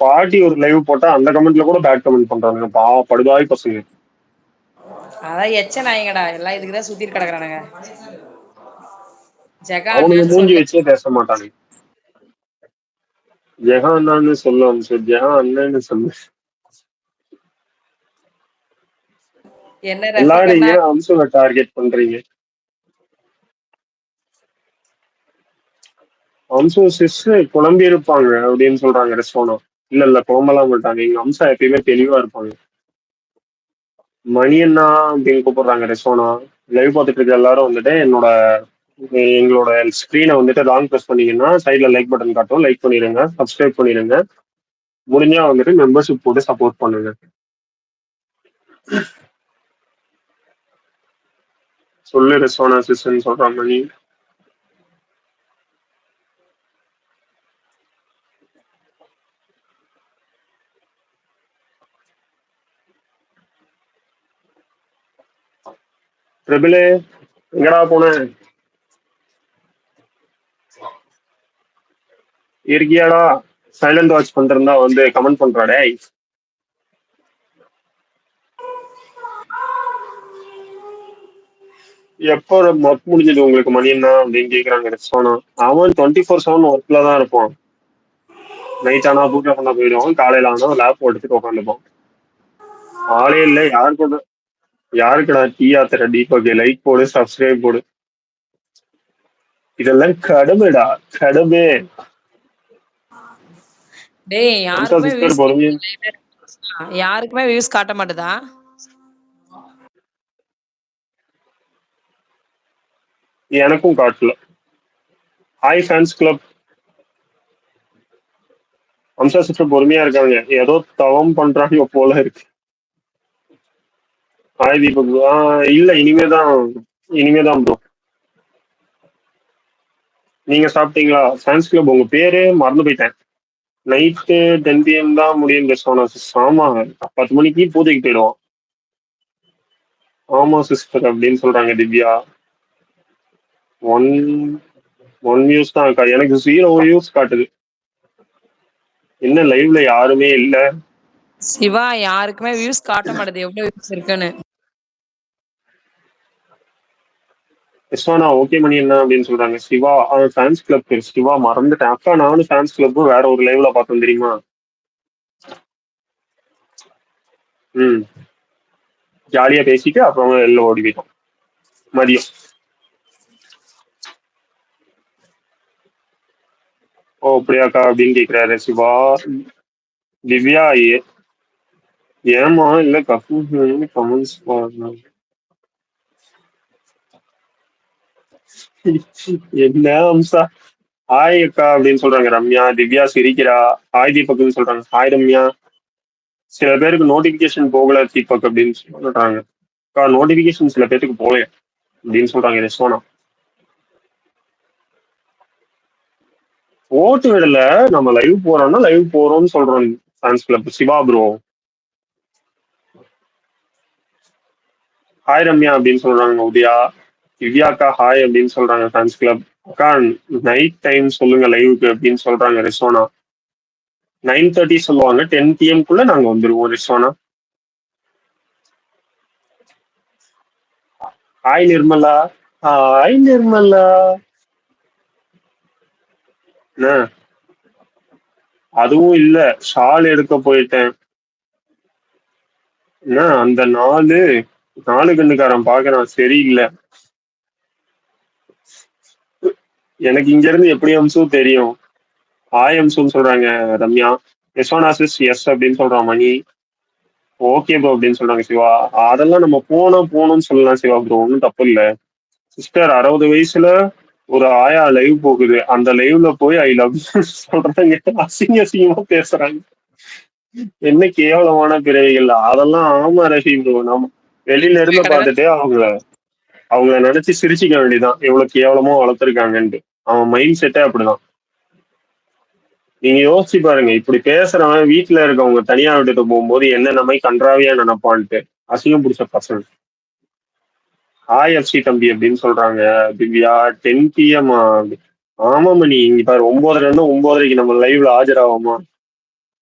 பாட்டி ஒரு லைவ் போட்டா அந்த கமெண்ட்ல கூட பேட் கமெண்ட் பண்றானுங்க. பா படுபாவி பசங்க. அதா எச்ச நாய்ங்கடா. எல்லா இதுக்குதா சுத்திட்டு கெடக்குறானுங்க. ஜெகா அவனுங்க அண்ணன்னு மூஞ்சி வச்சே பேச மாட்டானுங்க. ஜெகா அண்ணான்னு சொல்லு அம்சு ஜெகா அண்ணன்னு சொல்லு. என்ன எல்லாரு ரசிகர்னா ஏ அம்சுவ டார்கெட் பண்றீங்க. அம்சு சிஸ் குழம்பி இருப்பாங்க அப்படின்னு சொல்றாங்க ரெஸ்டோனா இல்ல இல்ல குழம்பெல்லாம் மாட்டாங்க எங்க அம்சா எப்பயுமே தெளிவா இருப்பாங்க. மணி அண்ணா அப்படின்னு கூப்பிடுறாங்க ரெஸ்டோனா லைவ் பார்த்துட்டு இருக்க எல்லாரும் வந்துட்டு என்னோட எங்களோட ஸ்க்ரீனை வந்துட்டு லாங் ப்ரெஸ் பண்ணீங்கன்னா சைட்ல லைக் பட்டன் காட்டும். லைக் பண்ணிருங்க சப்ஸ்கிரைப் பண்ணிருங்க. முடிஞ்சா வந்துட்டு மெம்பர்ஷிப் போட்டு சப்போர்ட் பண்ணுங்க. சொல்லு ரெஸ்வானா சிஸ்டர்னு சொல்ற பிரபிலே எங்கடா போன? இருக்கியாடா? சைலண்ட் வாட்ச் பண்றதா வந்து கமெண்ட் பண்றாடே எப்போ ஒர்க் முடிஞ்சது உங்களுக்கு மணியண்ணா அப்படின்னு கேக்குறாங்க ரெஸ்பானா அவன் டுவெண்ட்டி ஃபோர் செவன் ஒர்க்ல தான் இருப்பான். நைட் ஆனா பூஜை பண்ண போயிடுவான். காலையில ஆனா லேப் எடுத்துட்டு உட்காந்துப்பான். ஆளே இல்லை யாரு கூட? யாருக்குடா டீ ஆத்துற? தீபக் லைக் போடு சப்ஸ்கிரைப் போடு. இதெல்லாம் கடுமைடா கடுமை டேய் யாருக்குமே யாருக்குமே வியூஸ் காட்ட மாட்டுதா? எனக்கும் காட்டல. Hi fans club Amsa sister பொறுமையா இருக்காங்க. ஏதோ தவம் பண்றாங்க போல இருக்கு. ஹாய் தீபக் இல்ல இனிமேதான் இனிமேதான் ப்ரோ நீங்க சாப்பிட்டீங்களா? சயின்ஸ் கிளப் உங்க பேரே மறந்து போயிட்டேன். நைட்டு டென் பிஎம் தான் முடியும் பேசுவானா சிஸ் ஆமா பத்து மணிக்கு பூஜைக்கு போயிடுவான். ஆமா சிஸ்டர் அப்படின்னு சொல்றாங்க திவ்யா. ஒன் ஒன் வியூஸ் தான் இருக்கா எனக்கு ஜீரோ வியூஸ் காட்டுது. என்ன லைவ்ல யாருமே இல்ல? சிவா யாருக்குமே வியூஸ் காட்ட மாட்டேது. எவ்வளவு வியூஸ் இருக்குன்னு. விஸ்வானா ஓகே மணி என்ன அப்படின்னு சொல்றாங்க. சிவா அவன் ஃபேன்ஸ் கிளப் பேர் சிவா. மறந்துட்டேன். அக்கா நானும் ஃபேன்ஸ் கிளப் வேற ஒரு லைவ்ல பார்த்தோம் தெரியுமா? ம். ஜாலியா பேசிட்டு அப்புறம் வெளில ஓடி போயிட்டோம். மதியம். ஓ அப்படியாக்கா அப்படின்னு கேக்குறாரு சிவா. திவ்யா ஏ ஏமா இல்ல கப்பு கமெண்ட்ஸ் என்ன அம்சா? ஹாய் அக்கா அப்படின்னு சொல்றாங்க ரம்யா திவ்யா சிரிக்கிறா. ஹாய் தீபக்னு சொல்றாங்க. ஹாய் ரம்யா. சில பேருக்கு நோட்டிபிகேஷன் போகல தீபக் அப்படின்னு சொல்றாங்க. அக்கா நோட்டிபிகேஷன் சில பேருக்கு போகல அப்படின்னு சொல்றாங்க. ரெஸ்வானா ஓட்டு விடல. நம்ம லைவ் போறோம்னா லைவ் போறோம்னு சொல்றோம் fans club Siva bro hi Ramya அப்படின்னு சொல்றாங்க. உதயா. திவ்யாக்கா ஹாய் அப்படின்னு சொல்றாங்க ஃபேன்ஸ் கிளப் அக்கா நைட் டைம் சொல்லுங்க லைவுக்கு அப்படின்னு சொல்றாங்க ரிசோனா நைன் தேர்ட்டி சொல்லுவாங்க டென் பிஎம்குள்ள நாங்க வந்துருவோம் ரிசோனா ஹாய் நிர்மலா. ஹாய் நிர்மலா. அதுவும் இல்ல ஷால் எடுக்க போயிட்டேன். என்ன அந்த நாலு நாலு கண்ணுக்காரன் பாக்குறான் சரியில்லை. எனக்கு இங்க இருந்து எப்படி அம்சும் தெரியும்? ஹாய் அம்சுன்னு சொல்றாங்க ரம்யா. எஸ்வானாசிஸ் எஸ் அப்படின்னு சொல்றான் மணி. ஓகே ப்ரோ அப்படின்னு சொல்றாங்க சிவா. அதெல்லாம் நம்ம போனோம் போகணும்னு சொல்லலாம் சிவா ப்ரோ ஒன்றும் தப்பு இல்லை. சிஸ்டர் அறுபது வயசுல ஒரு ஆயா லைவ் போகுது. அந்த லைவ்ல போய் ஐ லவ் சொல்றாங்க. அசிங்க அசிங்கமா பேசுறாங்க. என்ன கேவலமான பிறவிகள். அதெல்லாம் ஆமா ரஃபி ப்ரோ நம்ம வெளியில இருந்து பார்த்துட்டு அவங்கள அவங்கள நினைச்சு சிரிச்சிக்க வேண்டியதான் எவ்வளவு கேவலமா வளர்த்துருக்காங்கன்ட்டு. அவன் மைண்ட் செட்டே அப்படிதான். நீங்க யோசிச்சு பாருங்க இப்படி பேசுறவன் வீட்டுல இருக்கவங்க தனியா விட்டுட்டு போகும்போது என்ன நம்ம கன்றாவியா நினைப்பான்ட்டு அசிங்கம் பிடிச்ச பசங்க. ஹாய் எஃப்சி தம்பி அப்படின்னு சொல்றாங்க திவ்யா டென் பிஎம் ஆமா மணி இங்க பாரு ஒன்பதுல இருந்து ஒன்பதரைக்கு நம்ம லைவ்ல ஆஜராகுமா